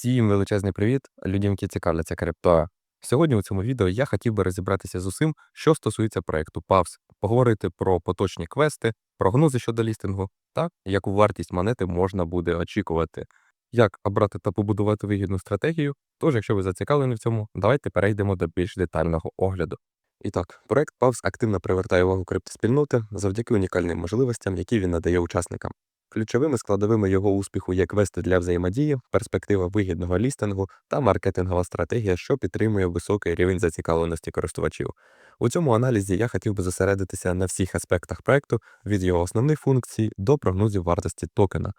Всім величезний привіт, людям, які цікавляться криптою. Сьогодні у цьому відео я хотів би розібратися з усім, що стосується проекту PAVS, поговорити про поточні квести, прогнози щодо лістингу та яку вартість монети можна буде очікувати, як обрати та побудувати вигідну стратегію. Тож, якщо ви зацікавлені в цьому, давайте перейдемо до більш детального огляду. І так, проект PAVS активно привертає увагу криптоспільноти завдяки унікальним можливостям, які він надає учасникам. Ключовими складовими його успіху є квести для взаємодії, перспектива вигідного лістингу та маркетингова стратегія, що підтримує високий рівень зацікавленості користувачів. У цьому аналізі я хотів би зосередитися на всіх аспектах проекту від його основних функцій до прогнозів вартості токена.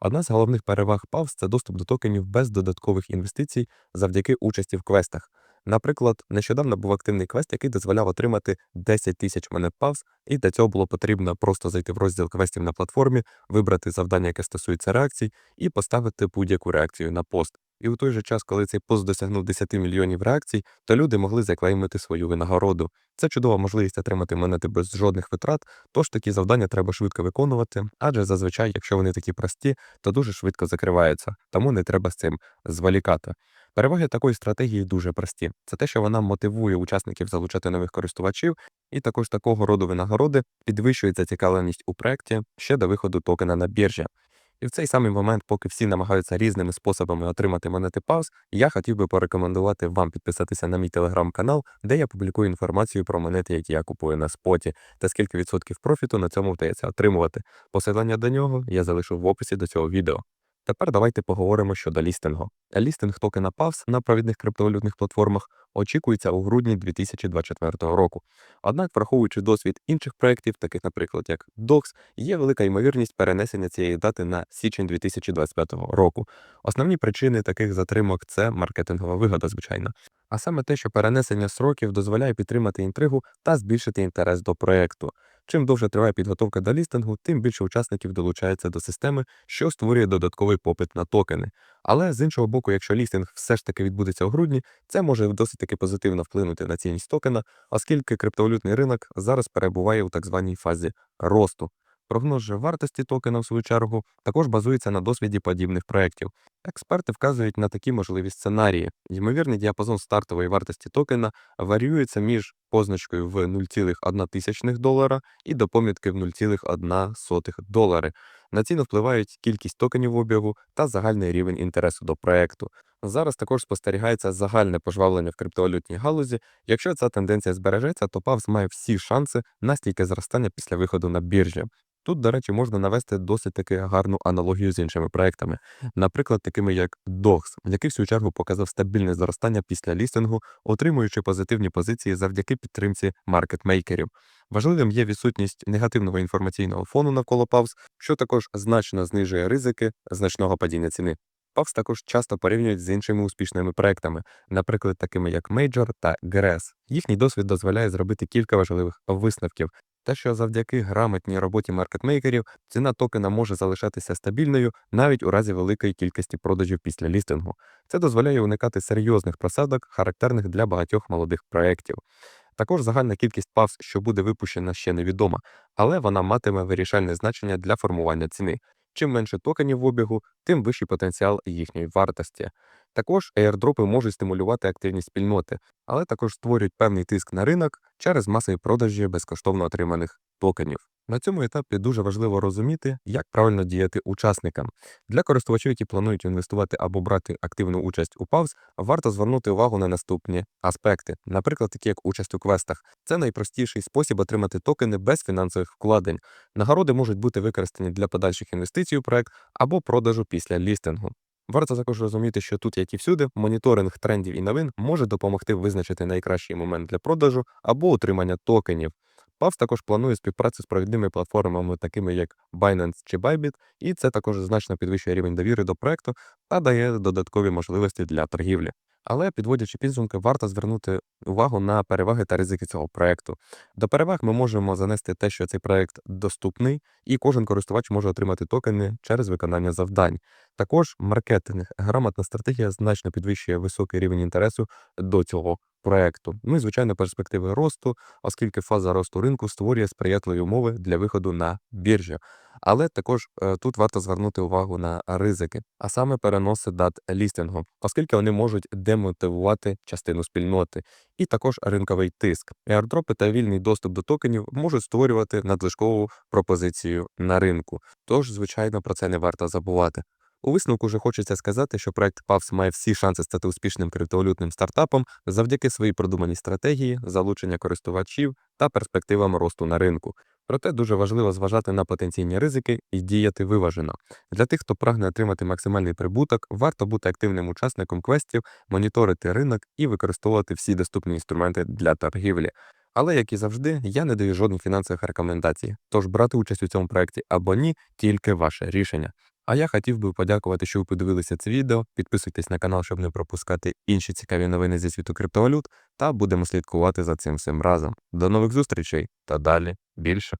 Одна з головних переваг PAVS – це доступ до токенів без додаткових інвестицій завдяки участі в квестах. Наприклад, нещодавно був активний квест, який дозволяв отримати 10 тисяч монет павз, і для цього було потрібно просто зайти в розділ квестів на платформі, вибрати завдання, яке стосується реакцій, і поставити будь-яку реакцію на пост. І у той же час, коли цей пост досягнув 10 мільйонів реакцій, то люди могли заклеймити свою винагороду. Це чудова можливість отримати монети без жодних витрат, тож такі завдання треба швидко виконувати, адже зазвичай, якщо вони такі прості, то дуже швидко закриваються, тому не треба з цим зволікати. Переваги такої стратегії дуже прості. Це те, що вона мотивує учасників залучати нових користувачів, і також такого роду винагороди підвищують зацікавленість у проєкті ще до виходу токена на біржі. І в цей самий момент, поки всі намагаються різними способами отримати монети пауз, я хотів би порекомендувати вам підписатися на мій телеграм-канал, де я публікую інформацію про монети, які я купую на споті, та скільки відсотків профіту на цьому вдається отримувати. Посилання до нього я залишу в описі до цього відео. Тепер давайте поговоримо щодо лістингу. Лістинг токена PAVS на провідних криптовалютних платформах очікується у грудні 2024 року. Однак, враховуючи досвід інших проєктів, таких, наприклад, як DOX, є велика ймовірність перенесення цієї дати на січень 2025 року. Основні причини таких затримок це маркетингова вигода, звичайно. А саме те, що перенесення сроків дозволяє підтримати інтригу та збільшити інтерес до проєкту. Чим довше триває підготовка до лістингу, тим більше учасників долучається до системи, що створює додатковий попит на токени. Але з іншого боку, якщо лістинг все ж таки відбудеться у грудні, це може досить таки позитивно вплинути на цінність токена, оскільки криптовалютний ринок зараз перебуває у так званій фазі росту. Прогноз же вартості токена, в свою чергу, також базується на досвіді подібних проєктів. Експерти вказують на такі можливі сценарії. Ймовірний діапазон стартової вартості токена варіюється між позначкою в 0,1 долара і до помітки в 0,1 долари. На ціну впливають кількість токенів в обігу та загальний рівень інтересу до проекту. Зараз також спостерігається загальне пожвавлення в криптовалютній галузі. Якщо ця тенденція збережеться, то PAVS має всі шанси на стійке зростання після виходу на біржі. Тут, до речі, можна навести досить таки гарну аналогію з іншими проектами, наприклад, такими як DOX, який в свою чергу показав стабільне зростання після лістингу, отримуючи позитивні позиції завдяки підтримці маркетмейкерів. Важливим є відсутність негативного інформаційного фону навколо PAVS, що також значно знижує ризики значного падіння ціни. PAVS також часто порівнюють з іншими успішними проектами, наприклад, такими як Major та GRES. Їхній досвід дозволяє зробити кілька важливих висновків. Те, що завдяки грамотній роботі маркетмейкерів ціна токена може залишатися стабільною навіть у разі великої кількості продажів після лістингу. Це дозволяє уникати серйозних просадок, характерних для багатьох молодих проєктів. Також загальна кількість павз, що буде випущена, ще невідома, але вона матиме вирішальне значення для формування ціни. Чим менше токенів в обігу, тим вищий потенціал їхньої вартості. Також аірдропи можуть стимулювати активність спільноти, але також створюють певний тиск на ринок через масові продажі безкоштовно отриманих токенів. На цьому етапі дуже важливо розуміти, як правильно діяти учасникам. Для користувачів, які планують інвестувати або брати активну участь у пауз, варто звернути увагу на наступні аспекти, наприклад, такі як участь у квестах. Це найпростіший спосіб отримати токени без фінансових вкладень. Нагороди можуть бути використані для подальших інвестицій у проект або продажу після лістингу. Варто також розуміти, що тут, як і всюди, моніторинг трендів і новин може допомогти визначити найкращий момент для продажу або отримання токенів. Павс також планує співпрацю з провідними платформами, такими як Binance чи Bybit, і це також значно підвищує рівень довіри до проекту та дає додаткові можливості для торгівлі. Але підводячи підсумки, варто звернути увагу на переваги та ризики цього проекту. До переваг ми можемо занести те, що цей проект доступний, і кожен користувач може отримати токени через виконання завдань. Також маркетинг, грамотна стратегія значно підвищує високий рівень інтересу до цього проекту. Ну і звичайно, перспективи росту, оскільки фаза росту ринку створює сприятливі умови для виходу на біржу. Але також е, тут варто звернути увагу на ризики, а саме переноси дат лістингу, оскільки вони можуть демотивувати частину спільноти, і також ринковий тиск. Airdropи та вільний доступ до токенів можуть створювати надлишкову пропозицію на ринку. Тож, звичайно, про це не варто забувати. У висновку вже хочеться сказати, що проект PAVS має всі шанси стати успішним криптовалютним стартапом завдяки своїй продуманій стратегії, залучення користувачів та перспективам росту на ринку. Проте дуже важливо зважати на потенційні ризики і діяти виважено. Для тих, хто прагне отримати максимальний прибуток, варто бути активним учасником квестів, моніторити ринок і використовувати всі доступні інструменти для торгівлі. Але, як і завжди, я не даю жодних фінансових рекомендацій, тож брати участь у цьому проєкті або ні, тільки ваше рішення. А я хотів би подякувати, що ви подивилися це відео. Підписуйтесь на канал, щоб не пропускати інші цікаві новини зі світу криптовалют, та будемо слідкувати за цим всім разом. До нових зустрічей та далі більше.